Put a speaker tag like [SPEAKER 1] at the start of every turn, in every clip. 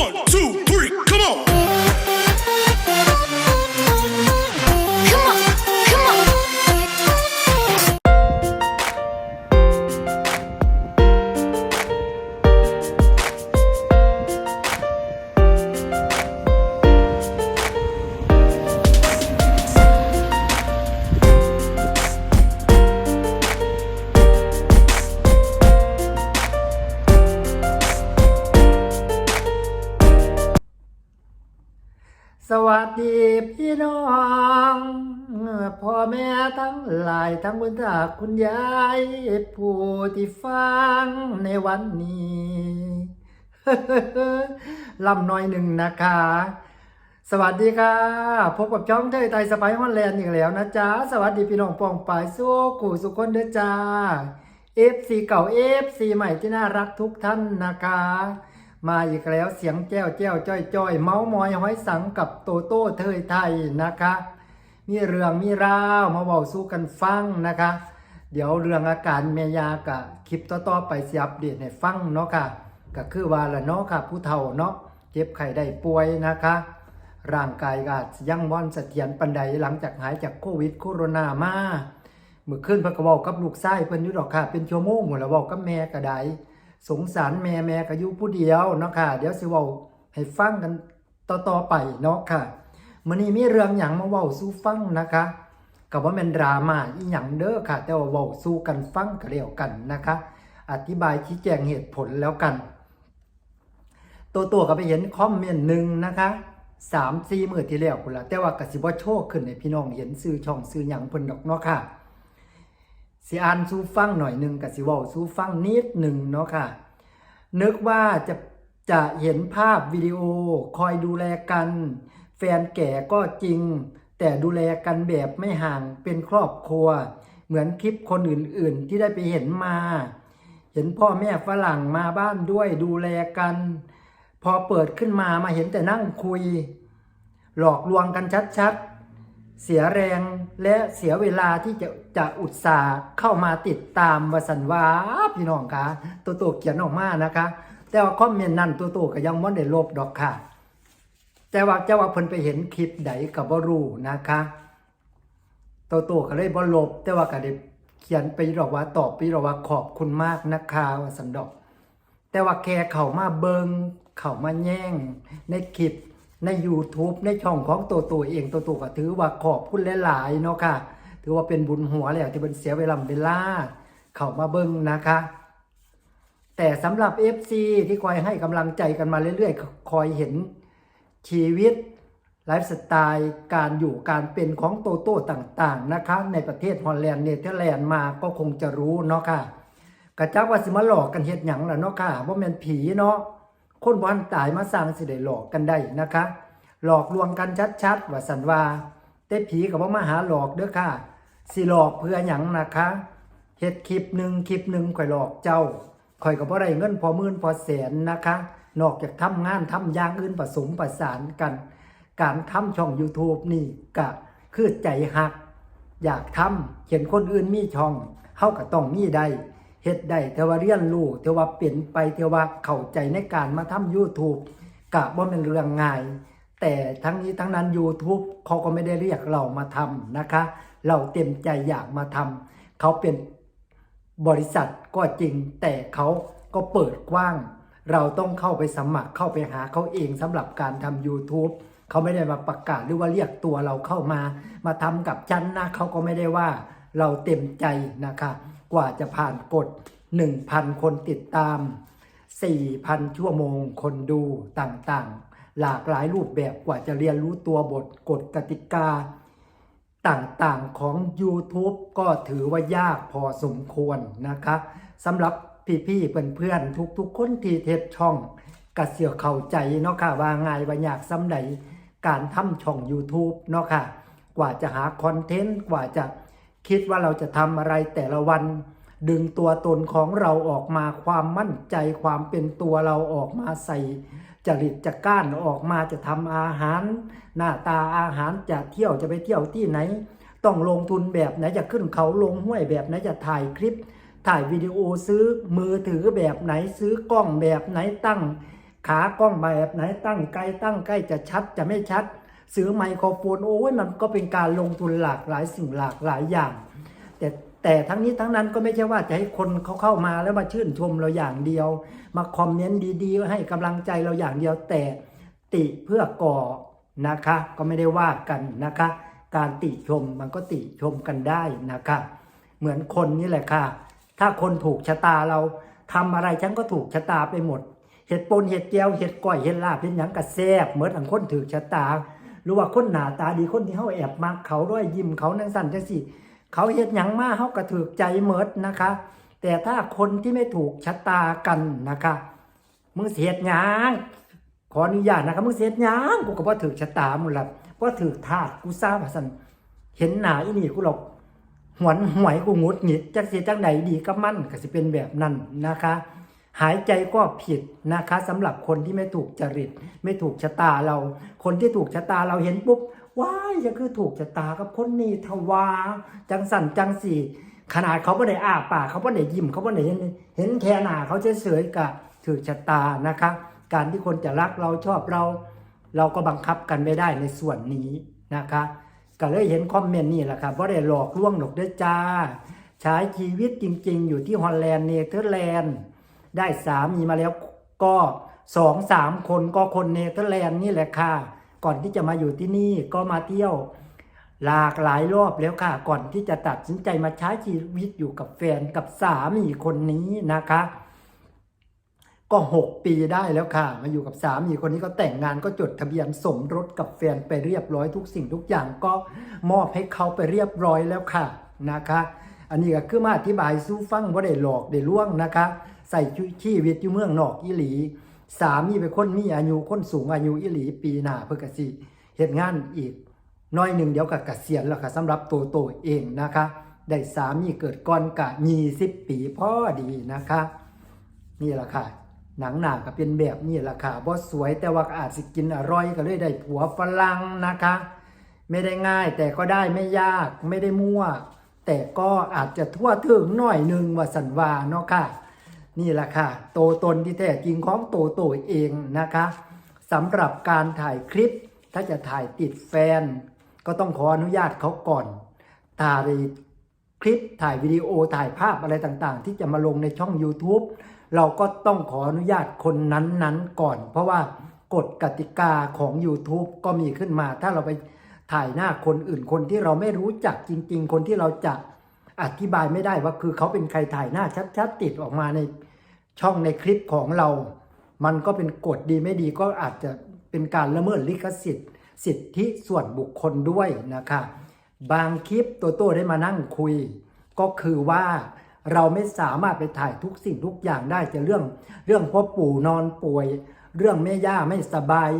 [SPEAKER 1] One, two,
[SPEAKER 2] สวัสดีพี่น้องพ่อแม่ทั้งหลายทั้งคุณตาคุณยายผู้ที่ฟังในวันนี้ลำน้อยหนึ่งนะคะ สวัสดีค่ะ พบกับช่องเทยไทยสไปฮอนแลนด์อีกแล้วนะจ๊ะ สวัสดีพี่น้องปองปายสู้ขู่สุขคนเด้อจ้า FC เก่า FC ใหม่ที่น่ารักทุกท่านนะคะ มาอีกแล้วเสียงแจ้วแจ้วจ้อยจ้อยเมาส์มอยห้อยสังกับโตโต้เทยไทยนะคะ มีเรื่องมีราวมาเว้าสู้กันฟังนะคะ เดี๋ยวเรื่องอาการเมยากะคลิปต่อๆไปสิอัปเดตให้ฟังเนาะค่ะก็คือว่าละเนาะค่ะ ผู้เฒ่าเนาะเจ็บไข้ได้ป่วยนะคะ ร่างกายก็อาจสิยังว่อนเสถียรปันใดหลังจากหายจากโควิดโคโรนามาเมื่อคืนพิ่นก็เว้ากับลูกชายเพิ่นอยู่ดอกค่ะ เป็นชั่วโมงหมดแล้วเว้ากับแม่ก็ได สงสารแม่แม่ก็อยู่ผู้เดียวเนาะค่ะ เดี๋ยวสิเว้าให้ฟังกันต่อๆไปเนาะค่ะมื้อนี้มีเรื่องหยังมาเว้าสู่ฟังนะคะก็บ่แม่นดราม่าอีหยังเด้อค่ะ แต่ว่าเว้าสู่กันฟังก็แล้วกันนะคะ อธิบายชี้แจงเหตุผลแล้วกัน ตัวตัวก็ไปเห็นคอมเมนต์หนึ่งนะคะสามสี่มื่อที่แล้วคุณละแต่ว่ากสิบ่โชคขึ้นในพี่น้องเห็นซื้อช่องซื้อหยังเพิ่นดอกเนาะค่ะ สิอ่านสู้ฟังหน่อยหนึ่งกับสิว้าสู้ฟังนิดหนึ่งเนาะค่ะ นึกว่าจะจะเห็นภาพวิดีโอคอยดูแลกัน แฟนแก่ก็จริง แต่ดูแลกันแบบไม่ห่างเป็นครอบครัว เหมือนคลิปคนอื่นๆที่ได้ไปเห็นมา เห็นพ่อแม่ฝรั่งมาบ้านด้วยดูแลกัน พอเปิดขึ้นมามาเห็นแต่นั่งคุย หลอกลวงกันชัดๆ เสียแรงและเสียเวลาที่จะจะอุตส่าห์เข้ามาติดตามวสันวาพี่น้องคะตัวโตเขียนออกมานะคะ แต่ว่าคอมเมนต์นั้นตัวโตก็ยังไม่ได้ลบดอกค่ะ แต่ว่าเจ้าว่าเพิ่นไปเห็นคลิปใดกับบ่รู้นะคะโตโตก็เลยบ่ลบ แต่ว่าก็ได้เขียนไปหรอกว่าตอบไปหรอกว่าขอบคุณมากนะคะวสันดอก แต่ว่าแค่เข้ามาเบิงเข้ามาแย่งในคลิป ใน YouTube ในช่องของตัวตัวเองตัวตัวก็ถือว่าขอบคุณหลายๆเนาะค่ะ ถือว่าเป็นบุญหัวแล้วที่เป็นเสียเวลาเวลาเข้ามาเบิ้งนะคะ แต่สำหรับ FC ที่คอยให้กำลังใจกันมาเรื่อยๆ คอยเห็นชีวิตไลฟ์สไตล์การอยู่การเป็นของโตโต้ต่างๆนะคะ ในประเทศฮอลแลนด์เนเธอร์แลนด์มาก็คงจะรู้เนาะค่ะกระจักว่าสิมาหลอกกันเฮ็ดหยังล่ะเนาะค่ะบ่แม่นผีเนาะ คนบ่ทันตายมาสร้างสิได้หลอกกันได้นะคะ หลอกลวงกันชัดๆว่าสันวาแต่ผีก็บ่มาหาหลอกเด้อค่ะ สิหลอกเพื่อหยังนะคะเฮ็ดคลิปหนึ่งคลิปหนึ่งข่อยหลอกเจ้าข่อยก็บ่ได้เงินพอมื่นพอแสนนะคะ นอกจากทำงานทำย่างอื่นผสมประสานกัน การทำช่อง YouTube นี่ก็คือใจหัก อยากทำเห็นคนอื่นมีช่องเฮาก็ต้องมีได้ เฮ็ดได้แต่ว่าเรียนรู้แต่ว่าเปลี่ยนไปแต่ว่าเข้าใจในการมาทำ YouTube กะบ่เป็นเรื่องง่าย แต่ทั้งนี้ทั้งนั้น YouTube เขาก็ไม่ได้เรียกเรามาทำนะคะ เราเต็มใจอยากมาทำเขาเป็นบริษัทก็จริง แต่เขาก็เปิดกว้าง เราต้องเข้าไปสมัครเข้าไปหาเขาเองสำหรับการทำ YouTube เขาไม่ได้มาประกาศหรือว่าเรียกตัวเราเข้ามา มาทำกับฉันนะเขาก็ไม่ได้ว่าเราเต็มใจนะคะ กว่าจะผ่านกฎ 1,000 คนติดตาม 4,000 ชั่วโมงคนดูต่างๆ หลากหลายรูปแบบกว่าจะเรียนรู้ตัวบทกฎกติกา ต่างๆของ YouTube ก็ถือว่ายากพอสมควรนะคะสำหรับพี่ๆเพื่อนๆทุกๆ คนที่เทศช่องกระเสียวเข้าใจเนาะค่ะว่าง่ายว่าอยากซ้ำใดการทำช่อง YouTube เนาะค่ะ กว่าจะหาคอนเทนต์กว่าจะ คิดว่าเราจะทำอะไรแต่ละวัน ดึงตัวตนของเราออกมาความมั่นใจความเป็นตัวเราออกมาใส่จริตจะก้านออกมาจะทำอาหาร หน้าตาอาหารจะเที่ยวจะไปเที่ยวที่ไหน ต้องลงทุนแบบไหนจะขึ้นเขาลงห้วยแบบไหนจะถ่ายคลิป ถ่ายวิดีโอซื้อมือถือแบบไหนซื้อกล้องแบบไหนตั้ง ขากล้องแบบไหนตั้งไกลตั้งใกล้จะชัดจะไม่ชัด ซื้อไมโครโฟนโอ้ยมันก็เป็นการลงทุนหลากหลายสิ่งหลากหลายอย่าง แต่แต่ทั้งนี้ทั้งนั้นก็ไม่ใช่ว่าจะให้คนเขาเข้ามาแล้วมาชื่นชมเราอย่างเดียว มาคอมเมนต์ดีๆ ให้กำลังใจเราอย่างเดียวแต่ติเพื่อก่อนะคะ ก็ไม่ได้ว่ากันนะคะ การติชมมันก็ติชมกันได้นะคะ เหมือนคนนี่แหละค่ะ ถ้าคนถูกชะตาเราทำอะไรฉันก็ถูกชะตาไปหมดเห็ดปนเห็ดแก้วเห็ดก้อยเห็ดลาบเป็นหยังกระแซบเหมือนอันคนถือชะตา หรือว่าคนหนาตาดีคนที่เขาแอบมักเขาด้วยยิ้มเขานั่งสั่นจังสิเขาเฮ็ดหยังมาเขากระถือใจเมิดนะคะ แต่ถ้าคนที่ไม่ถูกชะตากันนะคะมึงเสียดหยังขออนุญาตนะครับมึงเสียดหยังกูก็บ่ถือชะตามึงละเพราะถือทาสกูทราบว่าสันเห็นหนาอีนี่กูหรอกหวนหวยกูงดหงิดจักเสียจักไหนดีก็มั่นก็สิเป็นแบบนั้นนะคะ หายใจก็ผิดนะคะสำหรับคนที่ไม่ถูกจริต ไม่ถูกชะตาเรา คนที่ถูกชะตาเราเห็นปุ๊บว้ายจะคือถูกชะตากับคนนี้ทว่าจังสันจังสี่ขนาดเขาไม่ได้อ้าปากเขาไม่ได้ยิ้มเขาไม่ได้เห็นแค่หน้าเขาเฉยๆกับถือชะตานะคะ การที่คนจะรักเราชอบเรา เราก็บังคับกันไม่ได้ในส่วนนี้นะคะ ก็เลยเห็นคอมเมนต์นี่แหละครับว่าได้หลอกลวงหรอกเด้อจ้า ใช้ชีวิตจริง ๆ อยู่ที่ฮอลแลนด์เนเธอร์แลนด์ ได้สามีมาแล้วก็สองสามคนก็คนเนเธอร์แลนด์นี่แหละค่ะ ก่อนที่จะมาอยู่ที่นี่ก็มาเที่ยวหลากหลายรอบแล้วค่ะ ก่อนที่จะตัดสินใจมาใช้ชีวิตอยู่กับแฟนกับสามีคนนี้นะคะ ก็หกปีได้แล้วค่ะ มาอยู่กับสามีคนนี้ก็แต่งงานก็จดทะเบียนสมรสกับแฟนไปเรียบร้อยทุกสิ่งทุกอย่างก็มอบให้เขาไปเรียบร้อยแล้วค่ะนะคะ อันนี้ก็คือมาอธิบายสู้ฟังว่าได้หลอกได้ล่วงนะคะ ใส่ชีวิตอยู่เมืองนอกอีหลีสามีเป็นคนมีอายุคนสูงอายุอีหลี ปีหน้าเพื่อกสิเหตุงานอีกน้อยหนึ่งเดี๋ยวกับเกษียณแล้วค่ะสำหรับตัวโตเองนะคะ ได้สามีเกิดก่อนกะมีสิบปีพอดีนะคะ นี่แหละค่ะ หนังหนาก็เป็นแบบนี้แหละค่ะบ่สวยแต่ว่าอาจสิกินอร่อยก็เลยได้ผัวฝรั่งนะคะ ไม่ได้ง่ายแต่ก็ได้ไม่ยากไม่ได้มั่ว แต่ก็อาจจะทั่วถึงหน่อยหนึ่งว่าสันวาเนาะค่ะ นี่แหละค่ะ โตตนที่แท้จริงของโตวโตวเองนะคะสำหรับการถ่ายคลิป ถ้าจะถ่ายติดแฟน ก็ต้องขออนุญาตเขาก่อน ถ่ายคลิปถ่ายวิดีโอถ่ายภาพอะไรต่างๆ ที่จะมาลงในช่อง YouTube เราก็ต้องขออนุญาตคนนั้นๆก่อน เพราะว่ากฎกติกาของ YouTube ก็มีขึ้นมา ถ้าเราไปถ่ายหน้าคนอื่นคนที่เราไม่รู้จักจริง ๆ คนที่เราจะ อธิบายไม่ได้ว่าคือเขาเป็นใครถ่ายหน้าชัดๆติดออกมาในช่องในคลิปของเรา มันก็เป็นกฎดีไม่ดีก็อาจจะเป็นการละเมิดลิขสิทธิ์ สิทธิส่วนบุคคลด้วยนะคะบางคลิปตัวโต้ได้มานั่งคุย ก็คือว่าเราไม่สามารถไปถ่ายทุกสิ่งทุกอย่างได้จะเรื่อง เรื่องพ่อปู่นอนป่วย เรื่องแม่ย่าไม่สบาย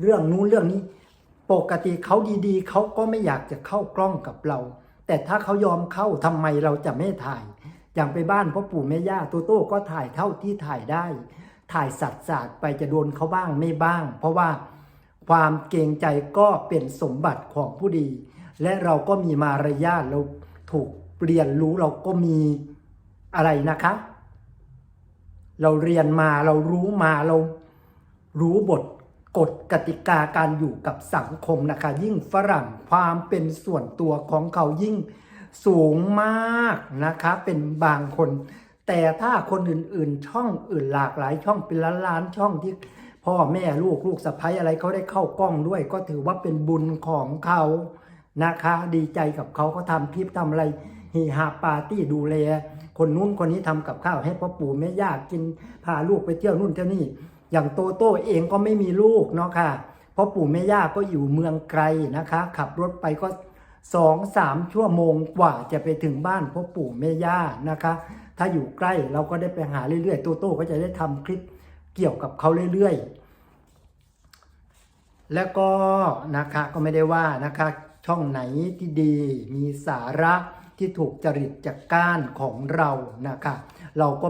[SPEAKER 2] เรื่องนู้นเรื่องนี้ ปกติเขาดีๆเขาก็ไม่อยากจะเข้ากล้องกับเรา แต่ถ้าเขายอมเข้าทำไมเราจะไม่ถ่าย อย่างไปบ้านพ่อปู่แม่ย่าตัวโต้ก็ถ่ายเท่าที่ถ่ายได้ ถ่ายสัตว์สาดไปจะโดนเขาบ้างไม่บ้าง เพราะว่าความเกรงใจก็เป็นสมบัติของผู้ดี และเราก็มีมารยาทเราถูกเรียนรู้เราก็มีอะไรนะคะ เราเรียนมาเรารู้มาเรารู้บท กฎกติกาการอยู่กับสังคมนะคะ ยิ่งฝรั่งความเป็นส่วนตัวของเขายิ่งสูงมากนะคะ เป็นบางคน แต่ถ้าคนอื่นๆ ช่องอื่นหลากหลายช่องเป็นล้านๆช่องที่พ่อแม่ลูกลูกสะใภ้อะไรเขาได้เข้ากล้องด้วย ก็ถือว่าเป็นบุญของเขานะคะ ดีใจกับเขาเขาทำคลิปทำอะไรฮีฮาปาร์ตี้ดูแลคนนู้นคนนี้ทำกับข้าวให้พ่อปู่แม่ย่ากินพาลูกไปเที่ยวนู่นเที่ยวนี่ อย่างโตโต้เองก็ไม่มีลูกเนาะค่ะ เพราะปู่แม่ย่าก็อยู่เมืองไกลนะคะ ขับรถไปก็สองสามชั่วโมงกว่าจะไปถึงบ้านพ่อปู่แม่ย่านะคะ ถ้าอยู่ใกล้เราก็ได้ไปหาเรื่อยๆโตโต้ก็จะได้ทำคลิปเกี่ยวกับเขาเรื่อยๆ แล้วก็นะคะก็ไม่ได้ว่านะคะ ช่องไหนที่ดีมีสาระที่ถูกจริตจากก้านของเรานะคะ เราก็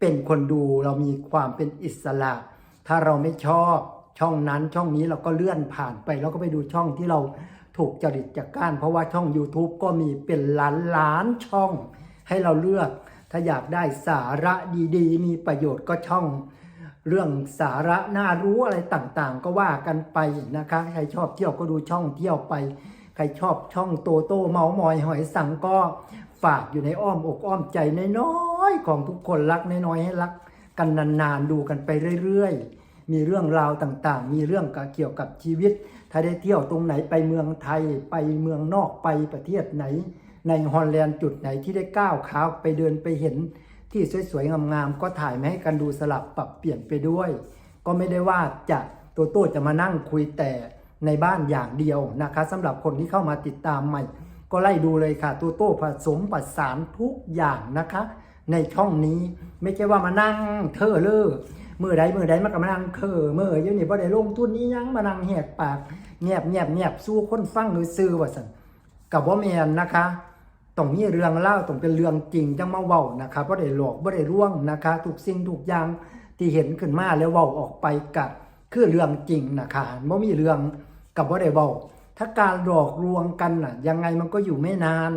[SPEAKER 2] เป็นคนดูเรามีความเป็นอิสระ ถ้าเราไม่ชอบช่องนั้นช่องนี้เราก็เลื่อนผ่านไปแล้วก็ไปดูช่องที่เราถูกจริตจากก้านเพราะว่าช่อง YouTube ก็มีเป็นล้านล้านๆช่อง ให้เราเลือก ถ้าอยากได้สาระดีๆ มีประโยชน์ก็ช่อง เรื่องสาระน่ารู้อะไรต่างๆ ก็ว่ากันไปนะคะ ใครชอบเที่ยวก็ดูช่องเที่ยวไป ใครชอบช่องโตโต้เมาส์มอยหอยสังก็ฝากอยู่ในอ้อมอกอ้อมใจน้อยๆของทุกคนรักน้อยๆให้รัก กันนานๆดูกันไปเรื่อยๆ มีเรื่องราวต่างๆ มีเรื่องเกี่ยวกับชีวิต ถ้าได้เที่ยวตรงไหนไปเมืองไทย ไปเมืองนอกไปประเทศไหน ในฮอลแลนด์จุดไหนที่ได้ก้าวขาไปเดินไปเห็น ที่สวยๆงามๆก็ถ่ายมาให้กันดูสลับปรับเปลี่ยนไปด้วย ก็ไม่ได้ว่าจะตัวโต้จะมานั่งคุยแต่ในบ้านอย่างเดียวนะคะสำหรับคนที่เข้ามาติดตามใหม่ ก็ไล่ดูเลยค่ะตัวโต้ผสมประสานทุกอย่างนะคะ ในช่องนี้ไม่ใช่ว่ามานั่งเธอเลอ มื่อใดเมื่อใดมันก็มานั่งเคอเมื่อเดี๋ยวนี้บ่ได้ลงทุนนี้ยังมานั่งแหกปากแงบแงบแงบสู้คนฟังหรือซื้อว่าสันกับว่าแมนนะคะต้องมีเรื่องเล่าต้องเป็นเรื่องจริงจังมาเว้านะคะบ่ได้หลอกบ่ได้ร่วงนะคะทุกสิ่งทุกอย่างที่เห็นขึ้นมาแล้วเว้าออกไปกับคือเรื่องจริงนะคะบ่มีเรื่องกับบ่ได้เว้าถ้าการหลอกลวงกันน่ะ ยังไงมันก็อยู่ไม่นาน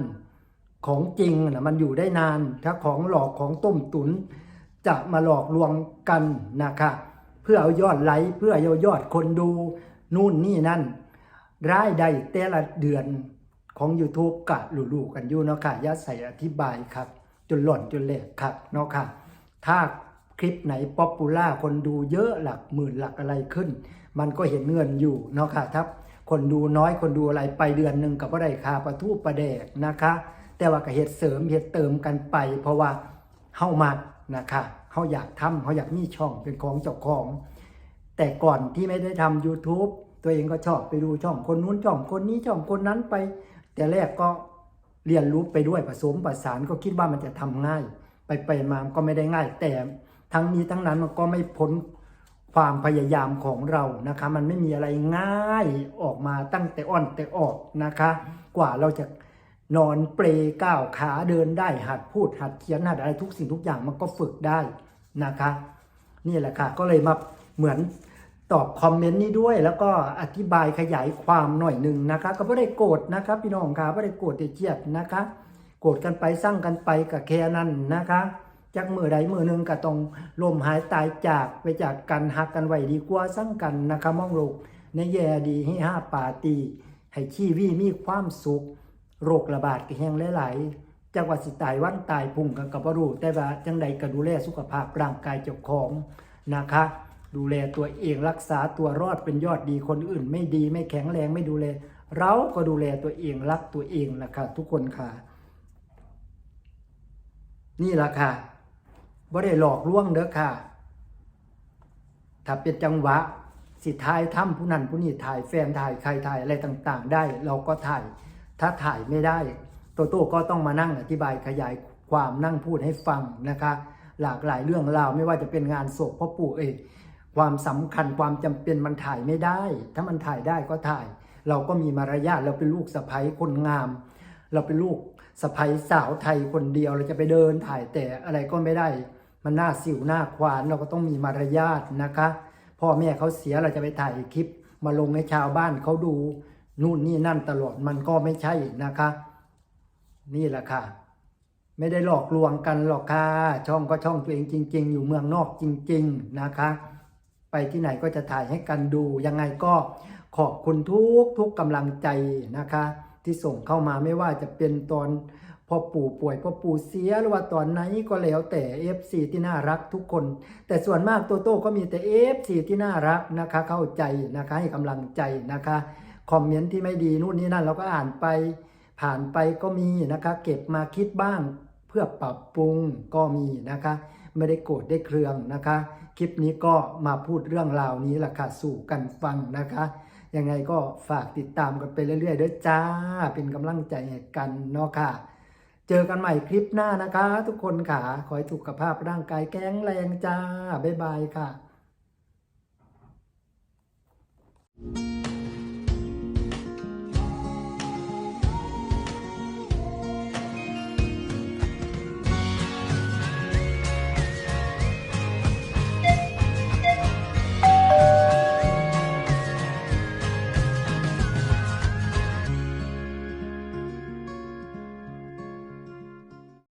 [SPEAKER 2] ของจริงนะมันอยู่ได้นาน ถ้าของหลอกของต้มตุน จะมาหลอกลวงกันนะคะเพื่อเอายอดไลค์เพื่อเอายอดคนดูนู่นนี่นั่นรายได้แต่ละเดือนของ YouTube กะหลูๆกันอยู่เนาะค่ะย่าใส่อธิบายครับ จนหล่นจนแหลกครับเนาะค่ะถ้าคลิปไหนป๊อปปูล่าคนดูเยอะหลักหมื่นหลักอะไรขึ้น มันก็เห็นเงินอยู่เนาะค่ะถ้าคนดูน้อยคนดูอะไรไปเดือนหนึ่งกับว่าได้คาประทูประแดกนะคะ แต่ว่าก็เฮ็ดเสริมเฮ็ดเติมกันไป เพราะว่าเฮามัก นะคะเฮาอยากทำเฮาอยากมีช่องเป็นของเจ้าของ แต่ก่อนที่ไม่ได้ทำ YouTube ตัวเองก็ชอบไปดูช่องคนนู้นช่องคนนี้ช่องคนนั้นไป แต่แรกก็เรียนรู้ไปด้วยผสมประสานก็คิดว่ามันจะทำง่าย ไปไปมาก็ไม่ได้ง่าย แต่ทั้งนี้ทั้งนั้นมันก็ไม่พ้นความพยายามของเรานะคะ มันไม่มีอะไรง่ายออกมาตั้งแต่อ่อนแต่ออกนะคะ กว่าเราจะ นอนเปลก้าวขาเดินได้หัดพูดหัดเขียนหัดอะไรทุกสิ่งทุกอย่างมันก็ฝึกได้นะคะ นี่แหละค่ะ ก็เลยมาเหมือนตอบคอมเมนต์นี้ด้วย แล้วก็อธิบายขยายความหน่อยหนึ่งนะคะ ก็ไม่ได้โกรธนะครับพี่น้องค่ะไม่ได้โกรธเจียดนะคะ โกรธกันไปสร้างกันไปกับแค่นั้นนะคะจากมือใดมือหนึ่งก็ต้องลมหายตายจากไปจากกันหักกันไว้ดีกว่าสร้างกันนะคะมองโลกในแย่ดีให้ห้าป่าตีให้ชีวีมีความสุข โรคระบาดก็แห้งหลายๆจังหวัดสิตายวันตายพุ่งกันกับบ่รู้แต่ว่าจังใดก็ดูแลสุขภาพร่างกายเจ้าของนะคะ ดูแลตัวเองรักษาตัวรอดเป็นยอดดีคนอื่น ไม่ดีไม่แข็งแรงไม่ดูแล เราก็ดูแลตัวเองรักตัวเองนะคะทุกคนค่ะ นี่แหละค่ะบ่ได้หลอกลวงเด้อค่ะ ถ้าเป็นจังหวะ สิถ่ายทำผู้นั้นผู้นี้ถ่ายแฟนถ่ายใครถ่ายอะไรต่าง ๆ ได้ เราก็ถ่าย ถ้าถ่ายไม่ได้โตโต้ก็ต้องมานั่งอธิบายขยายความนั่งพูดให้ฟังนะคะ หลากหลายเรื่องราวไม่ว่าจะเป็นงานศพพ่อปู่เอกความสำคัญความจำเป็นมันถ่ายไม่ได้ ถ้ามันถ่ายได้ก็ถ่าย เราก็มีมารยาทเราเป็นลูกสะใภ้คนงาม เราเป็นลูกสะใภ้สาวไทยคนเดียวเราจะไปเดินถ่ายแต่อะไรก็ไม่ได้ มันหน้าสิวหน้าควานเราก็ต้องมีมารยาทนะคะ พ่อแม่เขาเสียเราจะไปถ่ายคลิป มาลงให้ชาวบ้านเขาดู นู่นนี่นั่นตลอดมันก็ไม่ใช่นะคะ นี่แหละค่ะ ไม่ได้หลอกลวงกันหรอกค่ะ ช่องก็ช่องตัวเองจริง ๆ อยู่เมืองนอกจริง ๆนะคะ ไปที่ไหนก็จะถ่ายให้กันดูยังไงก็ขอบคุณทุกทุกกำลังใจนะคะ ที่ส่งเข้ามาไม่ว่าจะเป็นตอนพ่อปู่ป่วยพ่อปู่เสียหรือว่าตอนไหนก็แล้วแต่ FC ที่น่ารักทุกคน แต่ส่วนมากโตโต้ก็มีแต่ FC ที่น่ารักนะคะ เข้าใจนะคะให้กำลังใจนะคะ คอมเมนต์ที่ไม่ดีนู่นนี่นั่นเราก็อ่านไปผ่านไปก็มีนะคะ เก็บมาคิดบ้างเพื่อปรับปรุงก็มีนะคะ ไม่ได้โกรธได้เครืองนะคะ คลิปนี้ก็มาพูดเรื่องราวนี้แหละค่ะสู่กันฟังนะคะยังไงก็ฝากติดตามกันไปเรื่อยๆด้วยจ้า เป็นกำลังใจกันเนาะค่ะ เจอกันใหม่คลิปหน้านะคะ ทุกคนค่ะ ขอให้สุขภาพร่างกายแข็งแรงจ้า บ๊ายบายค่ะ